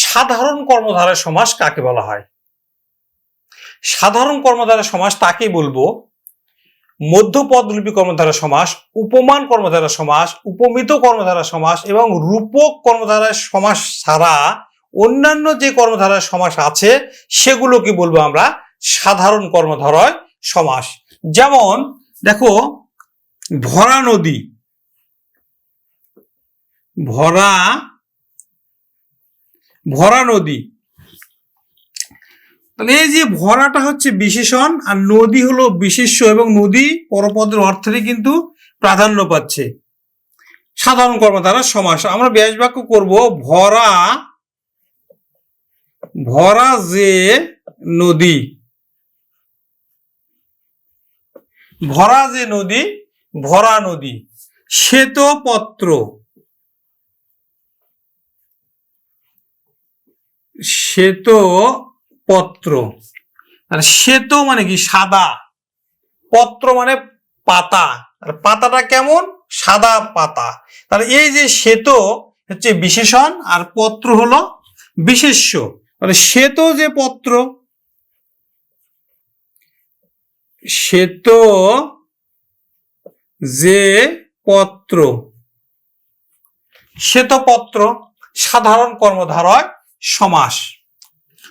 সাধারণ কর্মধারয় সমাস কাকে বলা হয়? সাধারণ কর্মধারয় সমাস তাকে বলব। মধ্যপদলিপি কর্মধারা সমাস, উপমান কর্মধারা সমাস, উপমিত কর্মধারা সমাস এবং রূপক কর্মধারা সমাস ছাড়া অন্যান্য যে কর্মধারার সমাস আছে, সেগুলোকে বলব আমরা সাধারণ কর্মধারয় সমাস। যেমন, দেখো, ভরা নদী। ভরা ভরা নদী। তাহলে এই যে ভরাটা হচ্ছে বিশেষণ, আর নদী হলো বিশেষ্য এবং নদী পরপদের অর্থেরই কিন্তু প্রাধান্য পাচ্ছে। সাধারণ কর্ম কর্মধারা সমাস। আমরা ব্যাস বাক্য করব, ভরা ভরা যে নদী। ভরা যে নদী, ভরা নদী। শ্বেতপত্র। শ্বেত পত্র। আর শ্বেত মানে কি? সাদা। পত্র মানে পাতা। আর পাতাটা কেমন? সাদা পাতা। তাহলে এই যে শ্বেত হচ্ছে বিশেষণ, আর পত্র হলো বিশেষ্য। তাহলে শ্বেত যে পত্র, শ্বেত যে পত্র শ্বেতপত্র সাধারণ কর্মধারয় সমাস।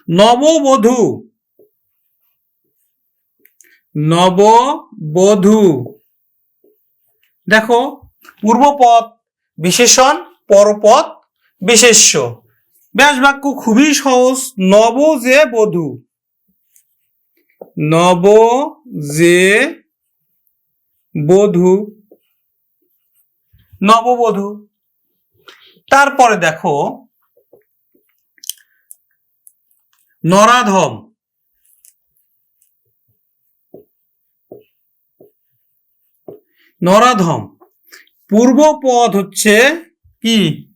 নববধূ নববধূ দেখো, পূর্বপদ বিশেষণ, পরপদ বিশেষ্য। ব্যাস বাক্য খুবই সহজ। নব যে বধূ। নব যে বধূ। নববধূ তারপরে দেখো নরাধম। নরাধম। পূর্ব পূর্বপদ হচ্ছে কি?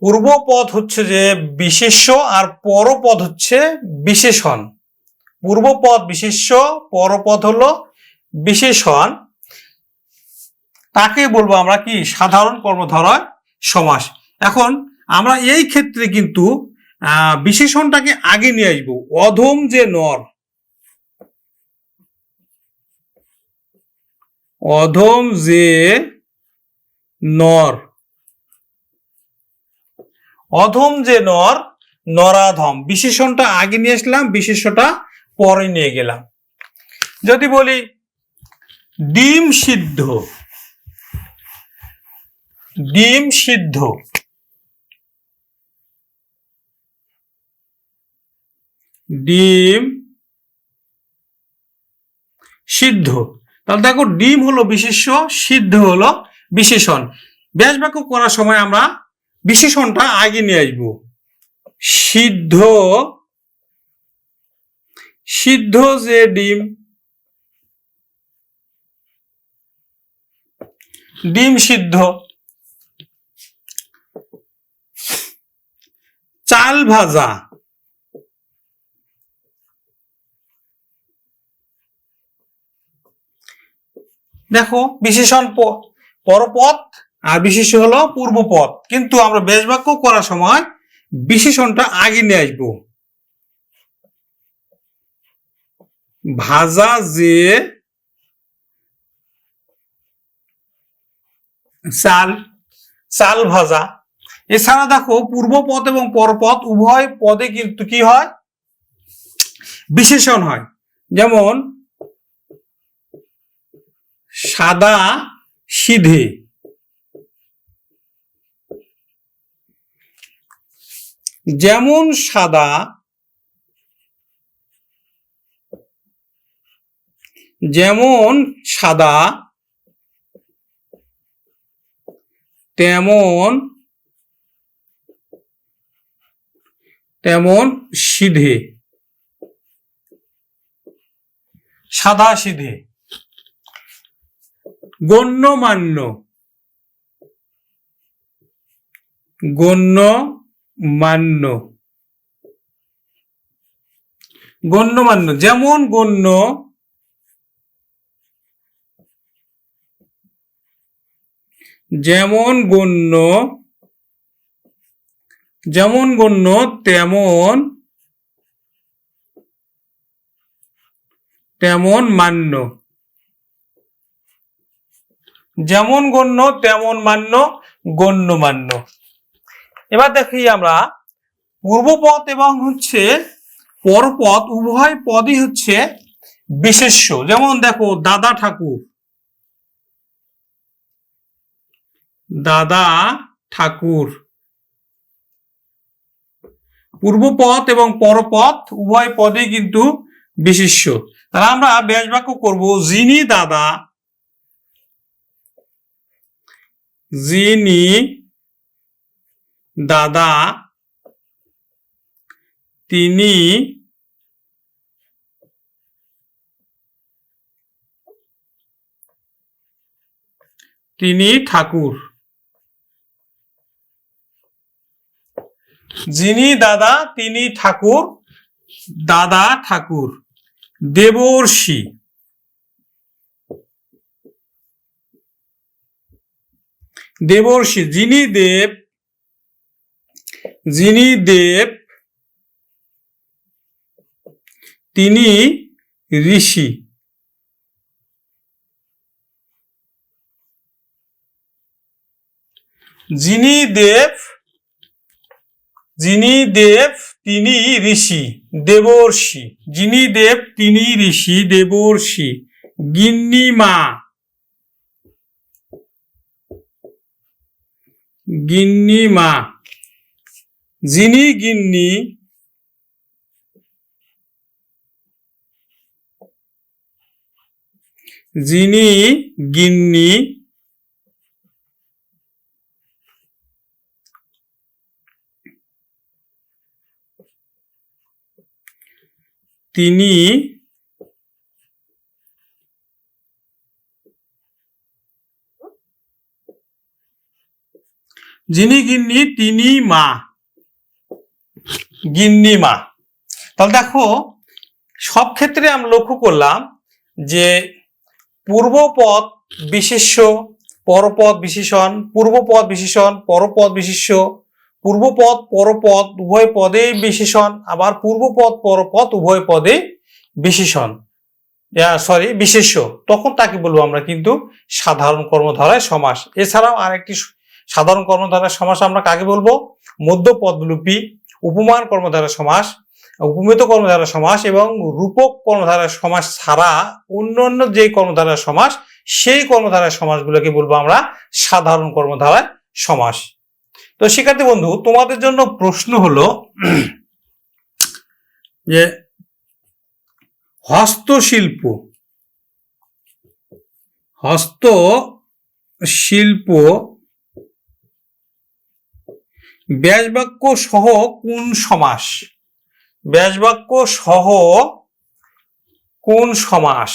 পূর্বপদ হচ্ছে যে বিশেষ্য আর পরপদ হচ্ছে বিশেষণ। পূর্বপদ বিশেষ্য, পরপদ হলো বিশেষণ। তাকে বলব আমরা কি? সাধারণ কর্মধারয় সমাস। এখন আমরা এই ক্ষেত্রে কিন্তু বিশেষণটাকে আগে নিয়ে আসব। অধম যে নর। অধম যে নর। অধম যে নর, নরাধম। বিশেষণটা আগে নিয়ে আসলাম বিশেষটা পরে নিয়ে গেলাম। যদি বলি, ডিম সিদ্ধ। ডিম সিদ্ধ। ডিম সিদ্ধ। তাহলে দেখো ডিম হলো বিশেষ্য, সিদ্ধ হলো বিশেষণ। ব্যাস বাক্য করার সময় আমরা বিশেষণটা আগে নিয়ে আসব। সিদ্ধ সিদ্ধ যে ডিম ডিম সিদ্ধ। চাল ভাজা। দেখো বিশেষণ প- পরপদ আর বিশেষ হলো পূর্বপদ কিন্তু আমরা বেশ বাক্য করার সময় বিশেষণটা আগে নিয়ে আসব। ভাজা যে চাল চাল ভাজা। এছাড়া দেখো পূর্বপদ এবং পরপদ উভয় পদে কিন্তু কি হয়? বিশেষণ হয়। যেমন সাদা সিধে। যেমন সাদা যেমন সাদা তেমন তেমন সিধে। সাদা সিধে। গণ্যমান্য। গণ্যমান্য। গণ্যমান্য যেমন গণ্য যেমন গণ্য যেমন গণ্য তেমন তেমন মান্য। যেমন গণ্য, তেমন মান্য গণ্যমান্য এবার দেখি আমরা পূর্বপদ এবং হচ্ছে পরপদ, উভয় পদই হচ্ছে বিশেষ্য। যেমন দেখো, দাদা ঠাকুর। দাদা ঠাকুর। পূর্বপদ এবং পরপদ, উভয় পদই কিন্তু বিশেষ্য। তাহলে আমরা ব্যাস বাক্য করব, যিনি দাদা যিনি দাদা তিনি তিনি ঠাকুর। যিনি দাদা তিনি ঠাকুর দাদা ঠাকুর দেবর্ষি। দেবর্ষি, যিনি দেব যিনি দেব, তিনি ঋষি। যিনি দেব যিনি দেব, তিনি ঋষি, দেবর্ষি। যিনি দেব, তিনি ঋষি, দেবর্ষি। গিন্নিমা। গিন্নিমা যিনি গিন্নি যিনি গিন্নি তিনি যিনি গিন্নি, তিনি মা। গিন্নি মা। তাহলে দেখো, সব ক্ষেত্রে আমরা লক্ষ্য করলাম যে পূর্বপদ বিশেষ্য, পরপদ বিশেষণ, পূর্বপদ বিশেষণ, পরপদ বিশেষ্য, পূর্বপদ, পরপদ, উভয় পদে বিশেষণ, আবার পূর্বপদ, পরপদ, উভয় পদে বিশেষণ। সরি বিশেষ্য। তখন তাকে বলব আমরা কিন্তু সাধারণ কর্মধারায় সমাস। এছাড়াও আরেকটি সাধারণ কর্মধারার সমাস আমরা কাকে বলব? মধ্য পদলুপি, উপমান কর্মধারা সমাস, উপমিত কর্মধারা সমাস এবং রূপক কর্মধারা সমাস ছাড়া অন্যান্য যে কর্মধারার সমাস, সেই কর্মধারার সমাসগুলোকে বলব আমরা সাধারণ কর্মধারায় সমাস। তো শিক্ষার্থী বন্ধু, তোমাদের জন্য প্রশ্ন হলো যে হস্তশিল্প হস্ত শিল্প ব্যাসবাক্য সহ কোন সমাস? ব্যাসবাক্য সহ কোন সমাস?